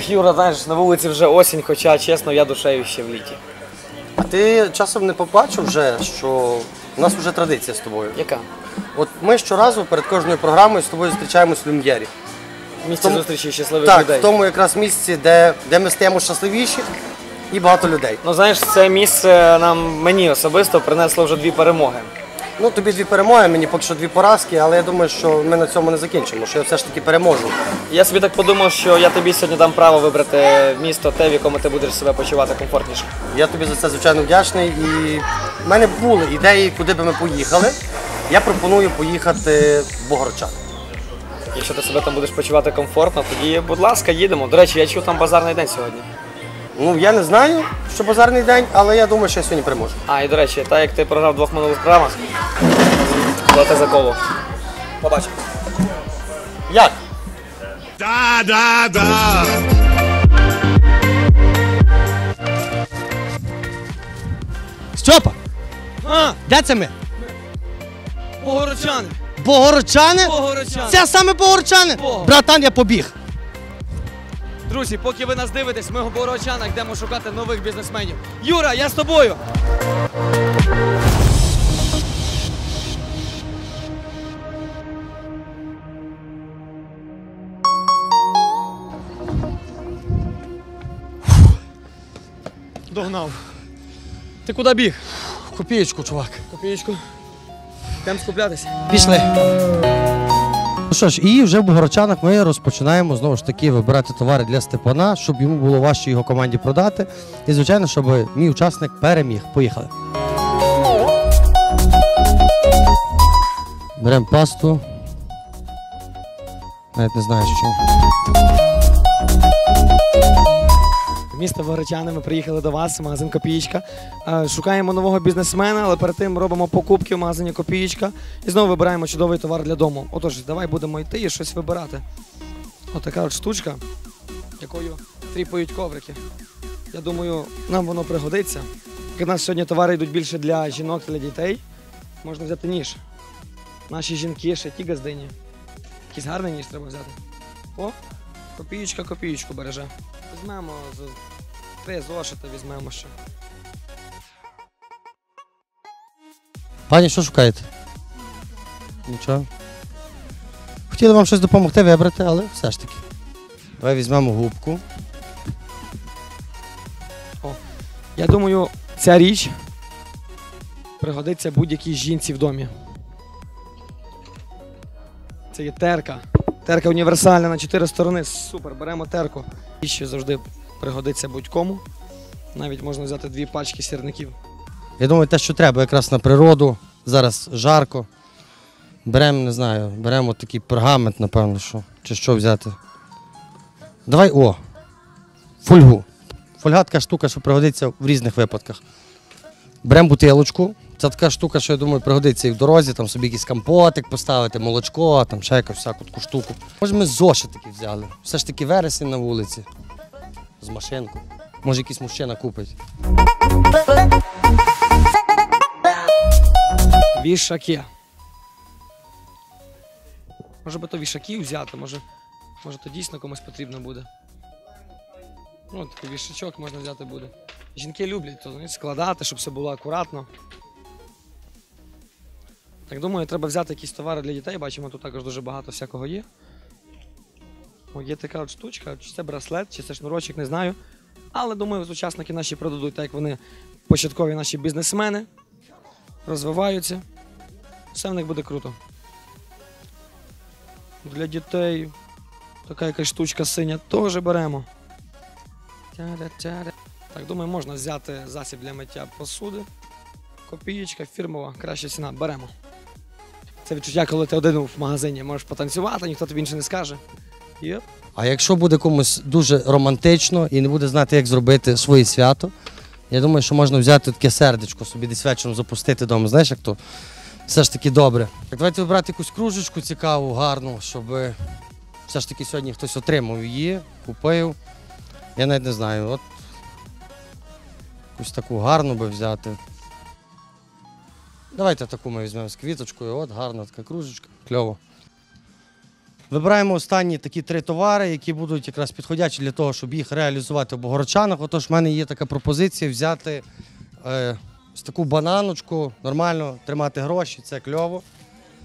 Ех, Юра, знаєш, на вулиці вже осінь, хоча чесно, я душею ще в літі. А ти часом не побачив вже, що у нас вже традиція з тобою. Яка? От ми щоразу перед кожною програмою з тобою зустрічаємось в Люм'єрі. Місце Тому- зустрічі щасливих Так, людей. в тому якраз місці, де, де ми стаємо щасливіші і багато людей. Ну знаєш, це місце нам мені особисто принесло вже дві перемоги. Ну, тобі дві перемоги, мені поки що дві поразки, але я думаю, що ми на цьому не закінчимо, що я все ж таки переможу. Я собі так подумав, що я тобі сьогодні дам право вибрати місто те, в якому ти будеш себе почувати комфортніше. Я тобі за це звичайно вдячний. І в мене були ідеї, куди би ми поїхали. Я пропоную поїхати в Богородчан. Якщо ти себе там будеш почувати комфортно, тоді, будь ласка, їдемо. До речі, я чув там базарний день сьогодні. Ну, я не знаю, що базарний день, але я думаю, що я сьогодні переможу. А, і до речі, так як ти програв двох минулих програмах, плати за коло. Побачимо. Як? Da da da. Стьопа! Де це ми? Богородчани! Богородчани? Богородчани! Це саме Богородчани? Бого. Братан, я побіг. Друзі, поки ви нас дивитесь, ми в Богородчанах йдемо шукати нових бізнесменів. Юра, я з тобою! Догнав. Ти куди біг? Копієчку, чувак. Копієчку. Йдемо скуплятися. Пішли. Ну що ж, і вже в Богородчанах ми розпочинаємо знову ж таки вибирати товари для Степана, щоб йому було важче його команді продати. І, звичайно, щоб мій учасник переміг. Поїхали. Беремо пасту. Навіть не знаю, що. Місто Богородчани, ми приїхали до вас, магазин Копієчка. Е, Шукаємо нового бізнесмена, але перед тим робимо покупки в магазині Копієчка і знову вибираємо чудовий товар для дому. Отож, давай будемо йти і щось вибирати. Отака от штучка, якою тріпають коврики. Я думаю, нам воно пригодиться. У нас сьогодні товари йдуть більше для жінок для дітей, можна взяти ніж. Наші жінки ще ті газдині. Якийсь гарний ніж треба взяти. О, копієчка копієчку береже. Візьмемо з три зошита візьмемо ще. Пані, що шукаєте? Нічого. Хотіли вам щось допомогти вибрати, але все ж таки. Давай візьмемо губку. Я думаю, ця річ пригодиться будь-якій жінці в домі. Це є терка. Терка універсальна на чотири сторони. Супер, беремо терку. І що завжди пригодиться будь-кому. Навіть можна взяти дві пачки сірників. Я думаю, те, що треба, якраз на природу. Зараз жарко. Беремо, не знаю, беремо такий пергамент, напевно, що. Чи що взяти. Давай, о! Фольгу. Фольга така штука, що пригодиться в різних випадках. Беремо бутилочку. Це така штука, що я думаю, пригодиться і в дорозі, там собі якийсь компотик поставити, молочко, там ще якусь всяку таку штуку. Може, ми зошит таки взяли. Все ж таки вересень на вулиці. З машинкою. Може, якийсь мужчина купить. Вішаки. Може би то вішаки взяти, може, може то дійсно комусь потрібно буде. Ну, такий вішачок можна взяти буде. Жінки люблять то складати, щоб все було акуратно. Так думаю, треба взяти якісь товари для дітей. Бачимо, тут також дуже багато всякого є. О, є така от штучка, чи це браслет, чи це шнурочок, не знаю. Але думаю, учасники наші продадуть, так як вони початкові наші бізнесмени, розвиваються. Все в них буде круто. Для дітей така якась штучка синя теж беремо. Так, думаю, можна взяти засіб для миття посуди. Копієчка, фірмова, краща ціна. Беремо. Це відчуття, коли ти один в магазині можеш потанцювати, ніхто тобі інше не скаже. Єп. А якщо буде комусь дуже романтично і не буде знати, як зробити своє свято, я думаю, що можна взяти таке сердечко, собі десь вечором запустити вдома. Знаєш, як то все ж таки добре. Так давайте вибрати якусь кружечку цікаву, гарну, щоб все ж таки сьогодні хтось отримав її, купив. Я навіть не знаю, от якусь таку гарну би взяти. Давайте таку ми візьмемо з квіточкою. От гарна така кружечка, кльово. Вибираємо останні такі три товари, які будуть якраз підходячі для того, щоб їх реалізувати в Богородчанах. Отож, в мене є така пропозиція взяти е, ось таку бананочку, нормально тримати гроші, це кльово.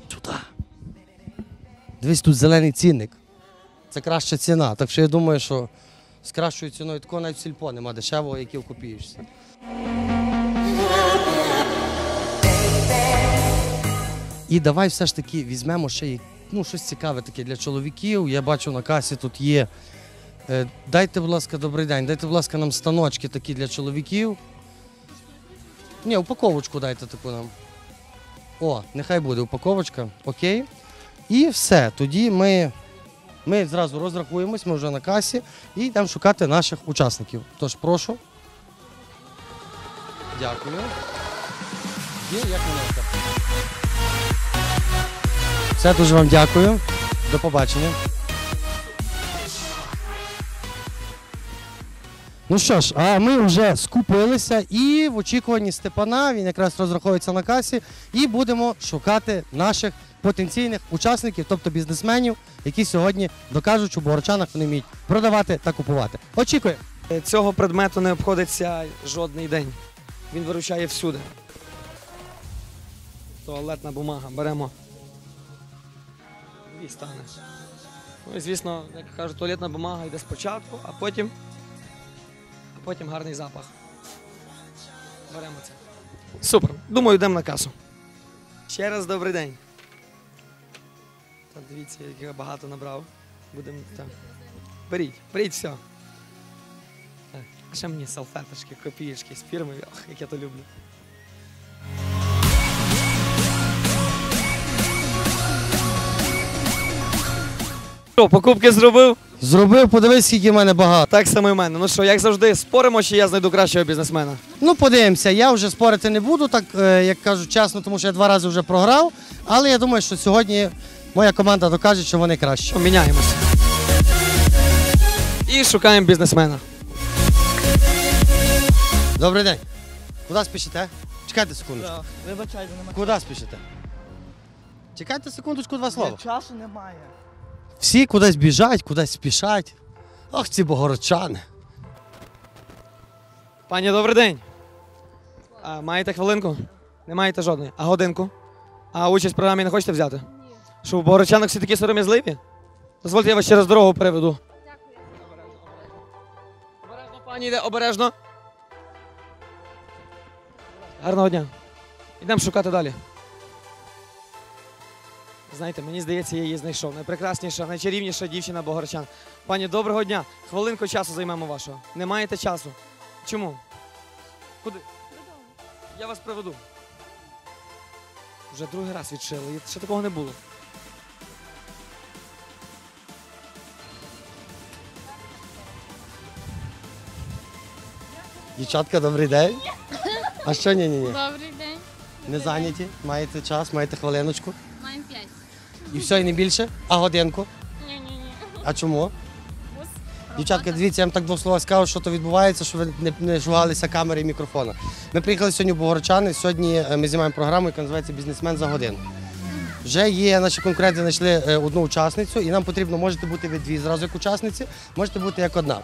Сюди. Дивись, тут зелений цінник. Це краща ціна. Так що я думаю, що з кращою ціною такого навіть в сільпо нема дешевого, який вкопієшся. І давай все ж таки візьмемо ще ну, щось цікаве таке для чоловіків. Я бачу на касі тут є. Е, Дайте, будь ласка, добрий день. Дайте, будь ласка, нам станочки такі для чоловіків. Ні, упаковочку дайте таку нам. О, нехай буде упаковочка. Окей. І все. Тоді ми, ми зразу розрахуємось, ми вже на касі і йдемо шукати наших учасників. Тож прошу. Дякую. Є, як монетка. Все, дуже вам дякую. До побачення. Ну що ж, а ми вже скупилися і в очікуванні Степана він якраз розраховується на касі, і будемо шукати наших потенційних учасників, тобто бізнесменів, які сьогодні докажуть, що в Богорчанах вони вміють продавати та купувати. Очікуємо. Цього предмету не обходиться жодний день. Він виручає всюди. Туалетна бумага. Беремо. І стане. Ну і звісно, як кажуть, туалетна бумага йде спочатку, а потім. А потім гарний запах. Беремо це. Супер. Думаю, йдемо на касу. Ще раз добрий день. Та дивіться, як я багато набрав. Будемо там. Беріть, беріть все. Так, ще мені салфеточки, копієчки з фірми, ох, як я то люблю. Що, покупки зробив? Зробив, подивись, скільки в мене багато. Так само і в мене. Ну що, як завжди, споримо, чи я знайду кращого бізнесмена. Ну, подивимося, я вже спорити не буду, так е, як кажуть чесно, тому що я два рази вже програв. Але я думаю, що сьогодні моя команда докаже, що вони кращі. Поміняємося. І шукаємо бізнесмена. Добрий день. Куди спішите? Чекайте секундочку. Вибачайте, немає. Куди спішите? Чекайте секундочку, два слова. Часу немає. Всі кудись біжать, кудись спішать. Ох, ці богородчани. Пані, добрий день. А, маєте хвилинку? Не маєте жодної. А годинку? А участь в програмі не хочете взяти? Ні. Що в Богородчанах всі такі сором'язливі? Дозвольте, я вас через дорогу переведу. Обережно, пані, йде обережно. Гарного дня. Йдемо шукати далі. Знаєте, мені здається, я її знайшов. Найпрекрасніша, найчарівніша дівчина Богорчан. Пані, доброго дня. Хвилинку часу займемо вашого. Не маєте часу. Чому? Куди? Я вас приведу. Вже другий раз відшили. і Ще такого не було. Дівчатка, добрий день. А що ні, ні, ні? Добрий день. Не зайняті? Маєте час, маєте хвилиночку. І все, і не більше? А годинку? Ні-ні-ні. А чому? Дівчатка, дивіться, я вам так двох слова скажу, що то відбувається, що ви не, не жугалися камери і мікрофона. Ми приїхали сьогодні в Богородчани. Сьогодні е, ми знімаємо програму, яка називається Бізнесмен за годину. Вже є наші конкуренти, знайшли е, одну учасницю, і нам потрібно, можете бути ви дві зразу як учасниці, можете бути як одна.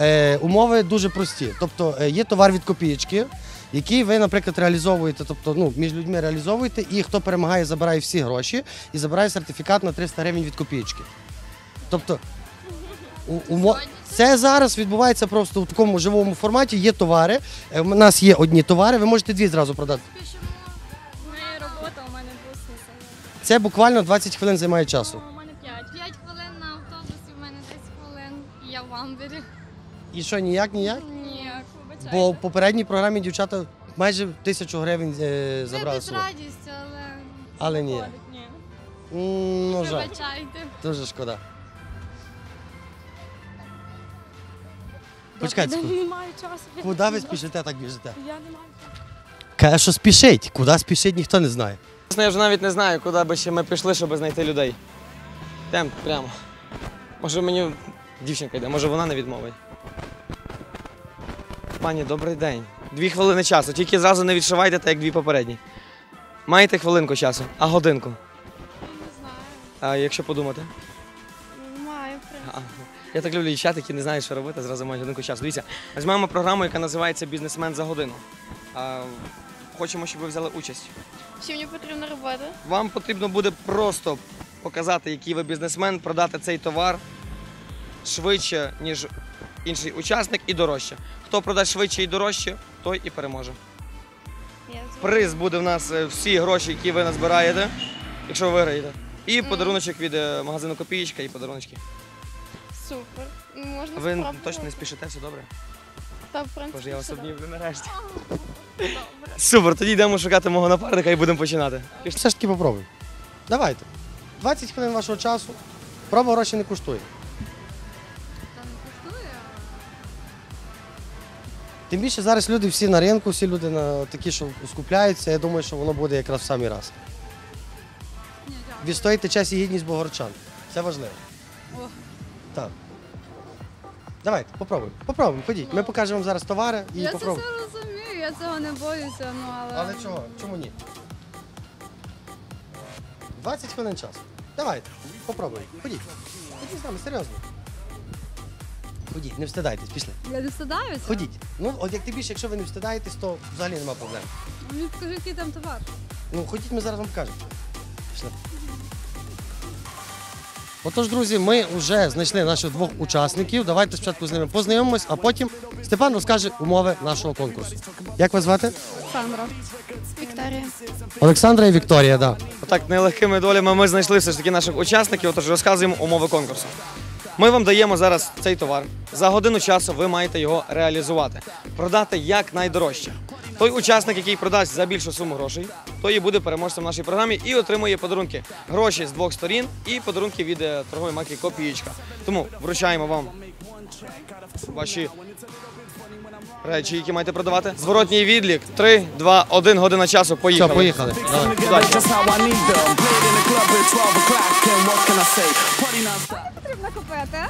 Е, умови дуже прості. Тобто е, є товар від копієчки, який ви, наприклад, реалізовуєте, тобто ну, між людьми реалізовуєте, і хто перемагає, забирає всі гроші і забирає сертифікат на 300 гривень від копієчки. Тобто, у, умо... це зараз відбувається просто в такому живому форматі. Є товари. е, У нас є одні товари, ви можете дві зразу продати. У мене робота, у мене бус Це буквально 20 хвилин займає часу. У мене п'ять. П'ять хвилин на автобусі, у мене 10 хвилин. І я в Амбері. І що, ніяк, ніяк? Вибачайте. Бо в попередній програмі дівчата майже тисячу гривень е, забрали без собі. радість, але... Але ні. виходить, ні. М, Ну, жаль, Вибачайте. дуже шкода. Почекайте, секунду. день, Немає часу. куди ви спішите, так біжите? Я не маю часу. Каже, що спішить. Куди спішить, ніхто не знає. Чесно, я вже навіть не знаю, куди би ще ми пішли, щоб знайти людей. Йдемо прямо. Може мені дівчинка йде, може вона не відмовить. Пані, добрий день. Дві хвилини часу, тільки зразу не відшивайте, так як дві попередні. Маєте хвилинку часу, а годинку. Не знаю. А якщо подумати? А, Я так люблю дівчат, які не знають, що робити, зразу мають годинку часу. Дивіться, візьмемо програму, яка називається Бізнесмен за годину. А, хочемо, щоб ви взяли участь. Що мені потрібно робити? Вам потрібно буде просто показати, який ви бізнесмен, продати цей товар швидше, ніж інший учасник, і дорожче. Хто продасть швидше і дорожче, той і переможе. Приз буде в нас е, всі гроші, які ви назбираєте, якщо ви виграєте. І подаруночок від е, магазину Копієчка і подаруночки. Супер. Ну, Можна Ви спробувати. точно не спішите, все добре? Та, в принципі, Боже, я вас все добре. обнімлю нарешті. Супер, тоді йдемо шукати мого напарника і будемо починати. Все ж таки попробуй. Давайте. 20 хвилин вашого часу. Проба гроші не коштує. Тим більше зараз люди всі на ринку, всі люди на такі, що скупляються. Я думаю, що воно буде якраз в самий раз. Відстоїти честь і гідність богорчан. Це важливо. О. Так. Давайте, попробуємо. Попробуємо, ходіть. Ми покажемо вам зараз товари і Я це попробуємо. все розумію, я цього не боюся, ну але. Але чого? Чому ні? 20 хвилин часу. Давайте, попробуємо. Ходіть. Ходіть з нами, серйозно. Ходіть, не встидайтесь, пішли. Я не встидаюся? Ходіть. Ну, от як ти більше, якщо ви не встидаєтесь, то взагалі нема проблем. Мені покажи, який там товар. Ну, ходіть, ми зараз вам покажемо. Пішли. Отож, друзі, ми вже знайшли наших двох учасників. Давайте спочатку з ними познайомимось, а потім Степан розкаже умови нашого конкурсу. Як вас звати? Сандра. Вікторія. Олександра і Вікторія, так. Да. Отак нелегкими долями ми знайшли все ж таки наших учасників, отож розказуємо умови конкурсу. Ми вам даємо зараз цей товар. За годину часу ви маєте його реалізувати, продати як найдорожче. Той учасник, який продасть за більшу суму грошей, той і буде переможцем в нашій програмі і отримує подарунки. Гроші з двох сторін і подарунки від е, торгової марки Копієчка. Тому вручаємо вам ваші речі, які маєте продавати. Зворотній відлік 3, 2, 1 година часу. Поїхали. Все, поїхали. Давай. Купити?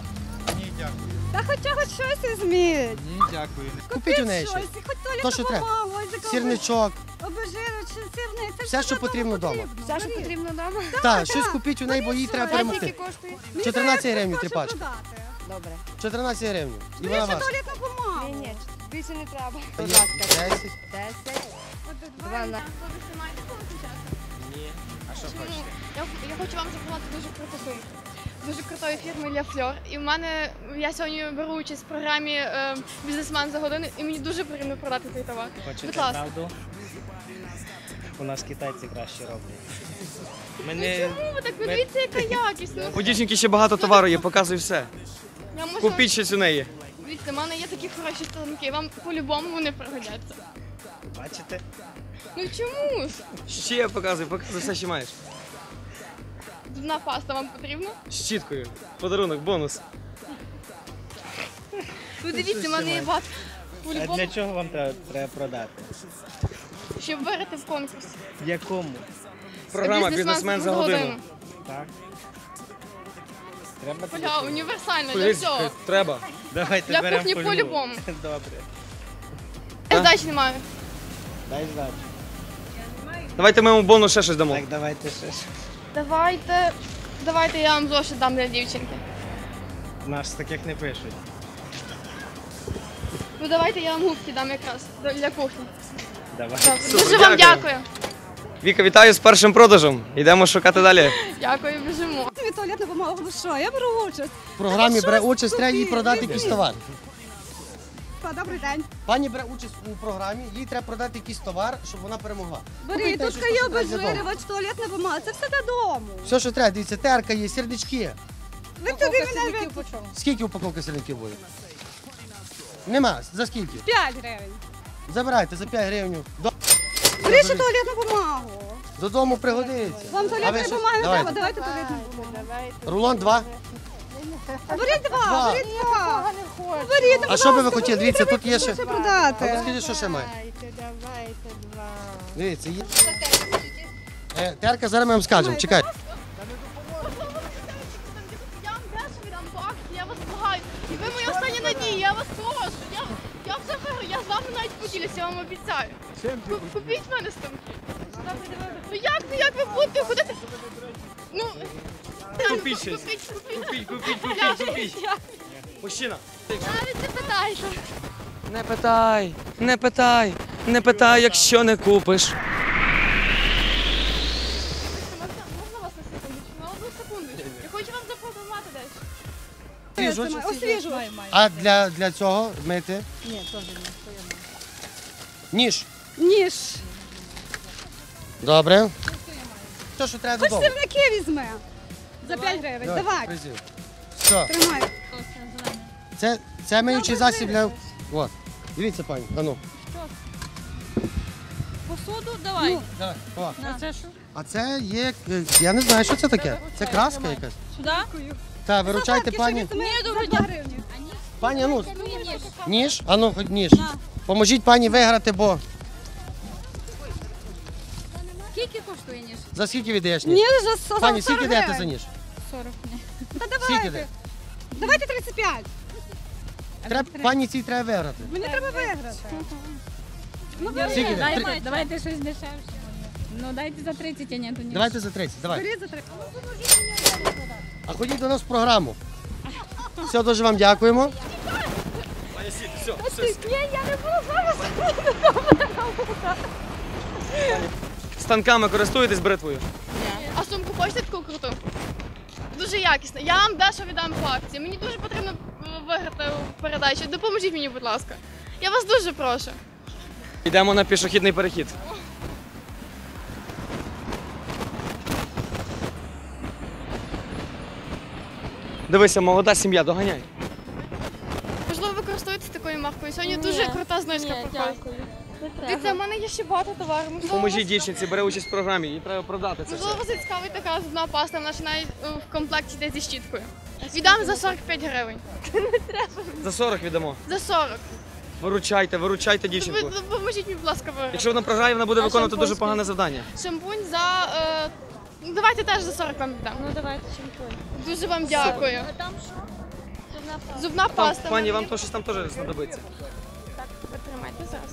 Ні, дякую. Та хоча хоч щось візьміть. Купіть у неї щось, щось. хоч То, що треба. ось яка Сірничок. обезжирювач, чи сирний. Це Все, що потрібно вдома. Все, що потрібно вдома? Так, щось купіть у неї, бо їй треба Скільки перемогти. коштує? 14 гривень тріпачка. Добре. 14 гривень. І вона Більше ваша. туалетну бумагу. Ні, ні, більше не треба. Є 10. 10. Два. Я, я хочу вам запропонувати дуже круту сумку. Дуже крутої фірми Ля Фльор. І в мене я сьогодні беру участь в програмі е, Бізнесмен за годину, і мені дуже потрібно продати цей товар. Будь Хочете ласка. правду? У нас китайці краще роблять. Ми Ну чому ви так ви дивіться, яка якість? Ну, У дівчинки ще багато товару є, показуй все. я можу... Купіть щось у неї. Дивіться, в мене є такі хороші станки, вам по-любому вони пригодяться. Бачите? Ну чому ж? Ще показуй, показуй все, що маєш. Зубна паста вам потрібна? З щіткою. Подарунок, бонус. Ви дивіться, в мене є бат. А для чого вам треба, треба продати? щоб виграти в конкурс. В якому? Програма Бізнесмен за годину. Так? Треба Поля універсальна для Подивись, всього. Треба. Давайте Для беремо кухні по-любому. Добре. Я здачі не маю. Дай здачу. Давайте ми йому бонус ще щось дамо. Так, давайте ще. ж. Давайте. Давайте я вам зошит дам для дівчинки. У нас таких не пишуть. Ну давайте я вам губки дам якраз для кухні. Давай. Так, Супер, Дуже вам дякую. дякую. Віка, вітаю з першим продажем. Йдемо шукати далі. Дякую, біжимо. Тобі туалетну бумагу, ну що, я беру участь. В програмі бере участь, треба їй продати якийсь товар. Та, Добрий день. Пані бере участь у програмі, їй треба продати якийсь товар, щоб вона перемогла. Беріть, Купіть те, тут що є треба для дому. обезжирювач, туалетна бумага, це все додому. Все, що треба, дивіться, терка є, сірнички. Ви туди мене від... Скільки упаковки сірників буде? Нема. За скільки? 5 гривень. Забирайте за 5 гривень. До- Беріть ще туалетну бумагу. Додому пригодиться. Вам А ви туалетної бумаги не треба, давайте туалетну бумагу. Рулон 2. Беріть два, Два. беріть два. Ну, ну, А що би ви хотіли? Дивіться, тут є ще. більше А продати. розкажіть, що ще має? давайте два. Дивіться, є. Е, терка, зараз ми вам скажемо. Чекайте. Я вам теж віддам по я вас благаю. І ви мої останні надії, я вас прошу. Я, я виграю, я з вами навіть поділюся, я вам обіцяю. Ку- Купіть мене станки. Ну як, ну як ви будете ходити? Ну, купіть щось. Купіть, купіть. Купіть, купіть, купіть, купіть. Мужчина. Навіть не питайте. Не питай, не питай, не питай, якщо не купиш. Можна, можна вас на секундочку? На одну секундочку. Я хочу вам запропонувати дещо. Свіжу? А для, для цього мити? Ні, теж не. Ніж. Ніж. Добре. То, що треба Хоч додому. сирники візьме. За 5 гривень. Давай. Все. Тримай. Це, це миючий засіб для. От. Дивіться, пані. А ну. Посуду давай. Давай. О. А це що? А це є. е, Я не знаю, що це таке. Це краска якась. Сюди? Так, виручайте, пані. Ні, добре, за 2 гривні. Пані, а ну, Ні, ніж? А ну, хоч ніж. Поможіть пані виграти, бо Скільки коштує ніж? за скільки віддаєш ніж? Ні, за 40 Пані, скільки даєте за ніж? 40 ні. Та Скільки давайте. даєте? Давайте 35. Треба, пані цій треба виграти. Мені треба виграти. Ну, Скільки? Давайте, давайте щось дешевше. Ну дайте за 30, а ні, то ні. Давайте за 30, давай. Бери за 3. А ходіть до нас в програму. Все, дуже вам дякуємо. Все, все. Ні, я не буду зараз. Станками користуєтесь бритвою? А сумку хочете таку круту? Дуже якісно. Я вам дещо віддам по акції. Мені дуже потрібно е, виграти у передачі. Допоможіть мені, будь ласка. Я вас дуже прошу. Йдемо на пішохідний перехід. Дивися, молода сім'я, доганяй. Можливо, ви користуєтесь такою маркою. Сьогодні дуже крута знижка проходить. Дивіться, в мене є ще багато товару. Можливо, Поможіть дівчинці, бере участь в програмі, їй треба продати це все. Можливо, вас цікавить така зубна паста, вона ще навіть е, в комплекті йде зі щіткою. Віддам за 45 гривень. За 40 віддамо. За 40. Виручайте, виручайте Ви дівчинку. допоможіть мені, будь ласка, виграти. Якщо вона програє, вона буде А виконувати дуже погане завдання. Шампунь за. Е... ну, Давайте теж за 40 вам віддам. Ну давайте шампунь. Дуже вам дякую. А там що? Зубна Там, паста. пані, вам то щось там теж знадобиться. Так, ви тримайте зараз.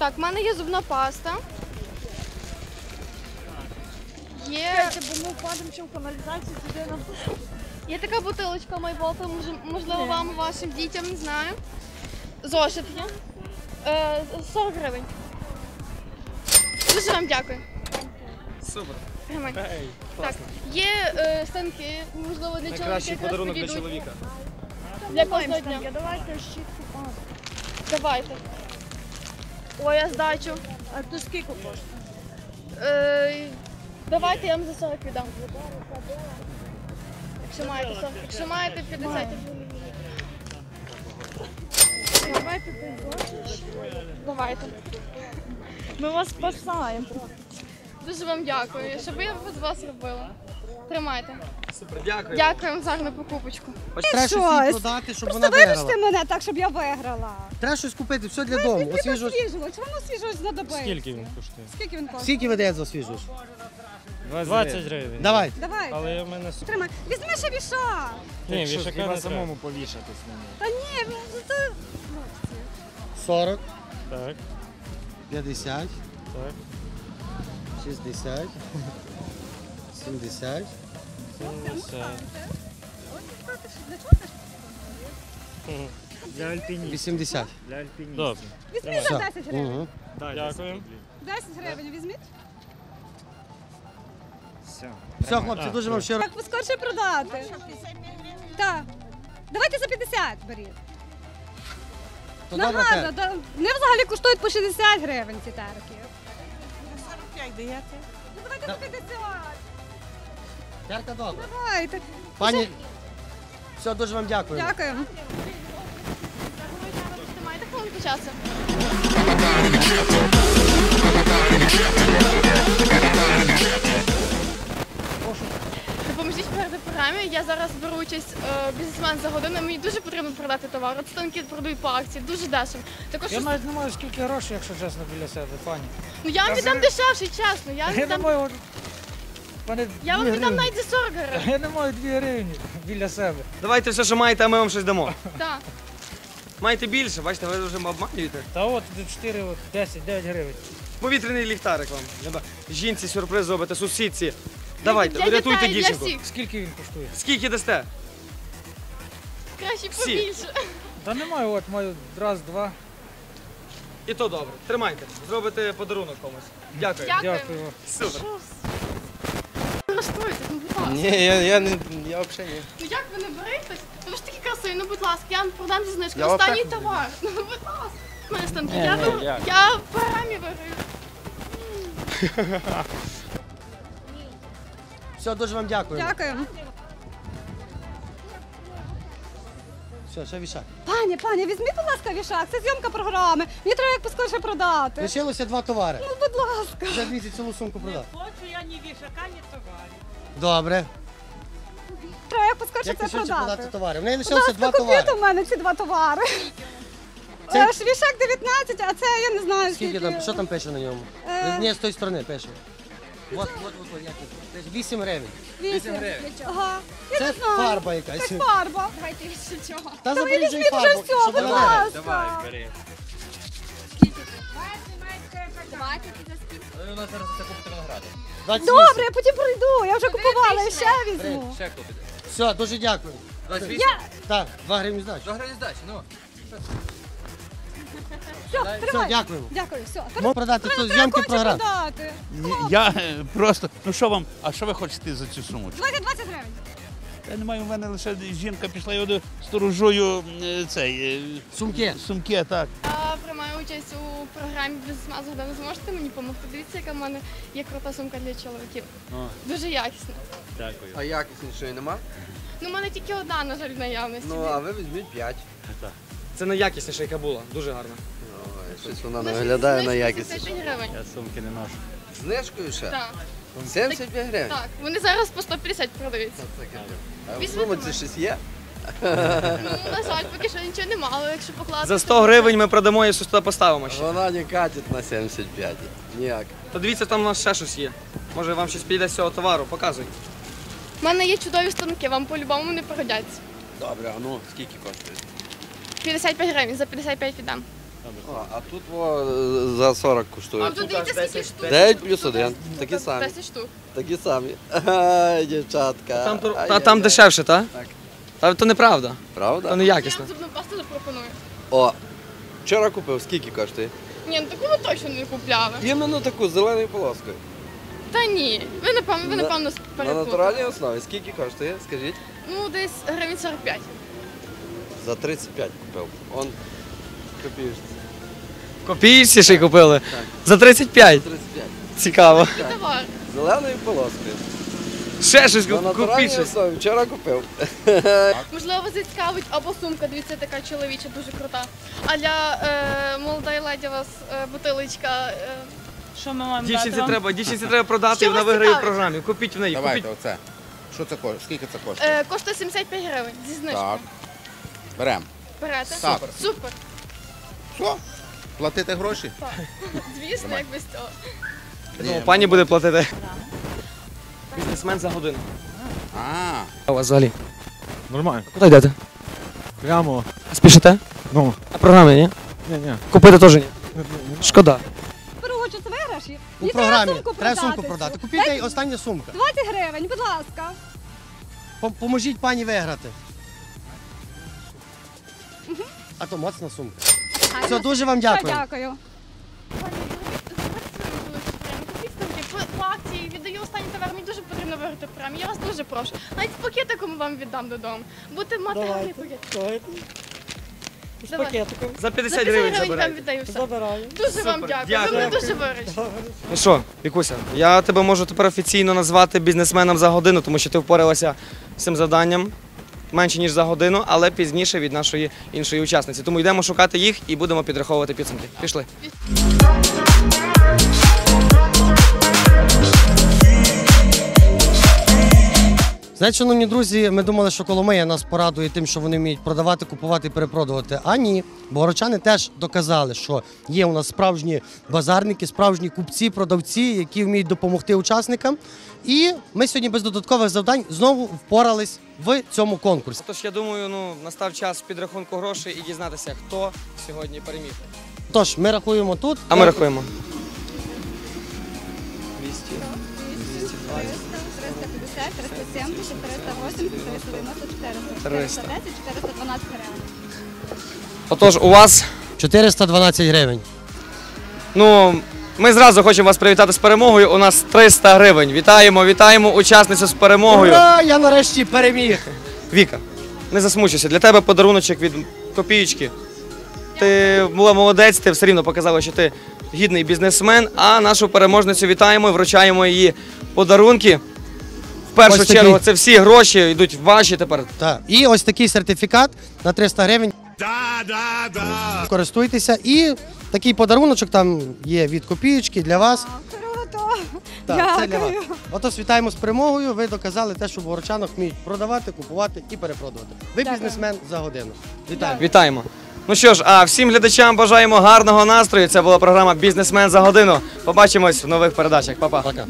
Так, в мене є зубна паста. Є. Бо ми впадемо в каналізацію туди на Є така бутилочка майболта, можливо, вам, вашим дітям, не знаю. Зошит є. Е, 40 гривень. Дуже вам дякую. Супер. Ей, Так, класно. є е, станки, можливо, для чоловіка. Найкращий якраз подарунок для підійдуть. чоловіка. Для кожного дня. Давайте щітку. Давайте. Ой, я здачу. А то скільки коштує? Е, давайте я вам за 40 віддам. Якщо маєте 40. Якщо маєте 50. Давайте ти Давайте. Ми вас спасаємо. Дуже вам дякую. Що би я без вас робила? Тримайте. Супер, дякую. Дякую вам за гарну покупочку. Треба щось щось. їй продати, щоб Просто вона виріште виграла. мене так, щоб я виграла. Треба щось купити, все для дому. Освіжу. Освіжувач, вам освіжувач знадобиться. Скільки він коштує? Скільки він коштує? Скільки ви даєте за освіжувач? 20 гривень. Давай. Давай, Але в мене тримай. Візьми ще віша. Ні, Якщо вішака хіба не самому самому. повішатись на нього. Та ні, ну, це... 40, Так, 50, так. 60, 70. 70. Для альпіністів. 80. Для альпіністів. Добре. Візьміть за 10 гривень. Дякую. 10 гривень візьміть. Все. Все, хлопці, дуже вам щиро. Так поскорше продати. Так. Давайте за 50 беріть. То добре, Нагадно, да, вони взагалі коштують по 60 гривень ці терки. 45 даєте? Ну давайте за 50. Терка добре. Давайте. Пані, все, дуже вам дякую. Дякую. Маєте хвилинку часу? Допоможіть в програмі. Я зараз беру участь е, бізнесмен за годину. Мені дуже потрібно продати товар. От станки продають по акції, дуже дешево. Також Я навіть не маю скільки грошей, якщо чесно, біля себе, пані. ну я вам віддам дешевше, чесно. Я вам Я не віддам, маю. Пане, я вам віддам гривні. навіть за 40 гривень. Я не маю 2 гривні біля себе. Давайте все, що маєте, а ми вам щось дамо. Так. Маєте більше, бачите, ви вже обманюєте. Та от 4, от 10, 9 гривень. Повітряний ліхтарик вам. Треба Жінці сюрприз зробити, сусідці. Давайте, для врятуйте дітей, для дівчинку. всіх. Скільки він коштує? Скільки дасте? Краще Всі. побільше. Та немає, от маю раз, два. І то добре. Тримайте. Зробите подарунок комусь. Дякую. Дякую. Дякую. Супер. Розстроїтесь, ну будь ласка. Ні, я, я не я взагалі ні. Ну як ви не беретесь? Ну ви ж такі красиві, ну будь ласка, я вам продам зі знижкою. Я Останній аптеку товар. Ну будь ласка. У мене станки. Я, беру- я в програмі виграю. Все, дуже вам дякую. Дякую. Все, ще вішак. Пані, пані, візьміть, будь ласка, вішак. Це зйомка програми. Мені треба як поскоріше продати. Лишилося два товари. Ну, будь ласка. Вже двісті цілу сумку продав. Хочу я ні вішака, ні товарів. Добре. Треба як поскоріше Як це ти швидше продати продати. товари? У неї Будь лишилося ласка, купіть товари. у мене ці два товари. Це- Е, ж Вішак 19, а це я не знаю Скільки скільки. там, що там пише на ньому? Е. Ні, з тої сторони пише. От, от, от, от, як це? Пише 8 гривень. Вісім. Ага. Я Це не знаю. фарба якась. Це фарба. Давайте ще чого. Та Та ви заберіть же й візьміть вже фарбу, все, щоб будь вона- ласка. Двадцять Добре, я потім прийду. Я вже купувала, я ще візьму. Все, дуже дякую. Я... Так, 2 гривні здачі. Все, Все, тримай. дякуємо. Дякую, все. Можна продати тут зйомки програм. продати. Я е, просто, ну що вам, а що ви хочете за цю суму? Давайте 20 гривень. Я не маю, в мене лише жінка пішла, я сторожую е, цей, е, Сумки. сумки, так. Я приймаю участь у програмі без «Бізнесмен за годину». Зможете мені допомогти? Дивіться, яка в мене є крута сумка для чоловіків. Дуже якісна. Дякую. А якіснішої нема? Ну, в мене тільки одна, на жаль, в наявності. Ну, а ви візьміть 5. Це найякісніша, яка була. Дуже гарно. Щось вона не виглядає на. 75 гривень. Я сумки не ношу. Знижкою ще? Так, 75 гривень. так. Вони зараз по 150 продаються. А в Візьмете сумці мене? щось є? Ну, на жаль, поки що нічого нема, але якщо покладати... За 100 гривень ми продамо і щось туди поставимо ще. Вона не катить на 75. Ніяк. То дивіться, там у нас ще щось є. Може вам щось піде з цього товару, показуй. У мене є чудові станки, вам по-любому не пригодяться. Добре, а ну скільки коштує? 55 гривень, за 55 віддам. О, а тут во, е, за 40 коштує. А тут дивіться, скільки штук. 9 плюс 1. Такі самі. 10 штук. Такі самі. Ай, дівчатка. Там, та, там дешевше, так? Так. Та то неправда. То Правда? не Я якісно. вам зубну пасту запропоную. О, вчора купив, скільки коштує? Ні, ну таку ви точно не купляли. Іменно таку з зеленою полоскою. Та ні, ви напевно, ви На- напевно На перепутали. натуральній основі. Скільки коштує? Скажіть. Ну, десь гривень 45. За 35 купив. Он копієшся. Копійці ще й купили. За 35. 35. Цікаво. Товар. Зеленою полоскою. Ще щось На натуральній купіть. основі вчора купив. Можливо, вас зацікавить або сумка, дивіться, така чоловіча, дуже крута. А для е, молодої леді у вас е, бутилочка. Е, Що ми маємо Дівчинці дати вам? треба, дівчинці треба продати, Що вона вас виграє в цікавить? програмі. Купіть в неї. Купіть. оце. Що це коштує? Скільки це коштує? е, коштує 75 гривень зі знижкою. Берем. Берете? Так. Супер. Що? Платити гроші? Звісно, як без цього. Ну, пані буде платити. Бізнесмен за годину. А, А у вас взагалі? Нормально. Куди йдете? Прямо. Спішите? Ну. На програмі, ні? Ні, ні. Купити теж ні. Шкода. Беру участь у виграші. У програмі. треба сумку продати. цю. Купіть їй остання сумка. 20 гривень, будь ласка. Пом- Поможіть пані виграти. А то моцна сумка. Все, дуже вам Все, дякую. дякую. Пані, по, по акції, віддаю останній товар, мені дуже потрібно виграти в програмі. Я вас дуже прошу. Навіть з пакетиком вам віддам додому. Будете мати гарний пакет. Давай. За 50 За 50 гривень вам забирайте. віддаю все. Дуже вам Супер, дякую. Ви мене дякую. дуже виручили. Ну що, Вікуся, я тебе можу тепер офіційно назвати бізнесменом за годину, тому що ти впоралася з цим завданням менше ніж за годину, але пізніше від нашої іншої учасниці. Тому йдемо шукати їх і будемо підраховувати підсумки. Пішли. Знаєте, шановні друзі, ми думали, що Коломия нас порадує тим, що вони вміють продавати, купувати і перепродувати. А ні, богородчани теж доказали, що є у нас справжні базарники, справжні купці, продавці, які вміють допомогти учасникам. І ми сьогодні без додаткових завдань знову впорались в цьому конкурсі. Тож я думаю, ну настав час підрахунку грошей і дізнатися, хто сьогодні переміг. Тож, ми рахуємо тут. А ми рахуємо. 200, 220, 350, 370, 380, 490, 400, 300. 410, 412 гривень. Отож, у вас 412 гривень. Ну, ми зразу хочемо вас привітати з перемогою. У нас 300 гривень. Вітаємо, вітаємо учасницю з перемогою. Ура! Я нарешті переміг. Віка, не засмучуйся. Для тебе подаруночок від копієчки. Ти була молодець, ти все рівно показала, що ти гідний бізнесмен. А нашу переможницю вітаємо і вручаємо її подарунки. В першу Ось такий. чергу це всі гроші йдуть ваші тепер. Так. І ось такий сертифікат на 300 гривень. Користуйтеся. І такий подаруночок там є від копієчки для вас. Круто! Так, це для вас. Дякую. Отож, вітаємо з перемогою. Ви доказали те, що в Горочанах вміють продавати, купувати і перепродувати. Ви Дякую. бізнесмен за годину. Вітаю. Вітаємо. Ну що ж, а всім глядачам бажаємо гарного настрою. Це була програма Бізнесмен за годину. Побачимось в нових передачах. Па-па. Пока.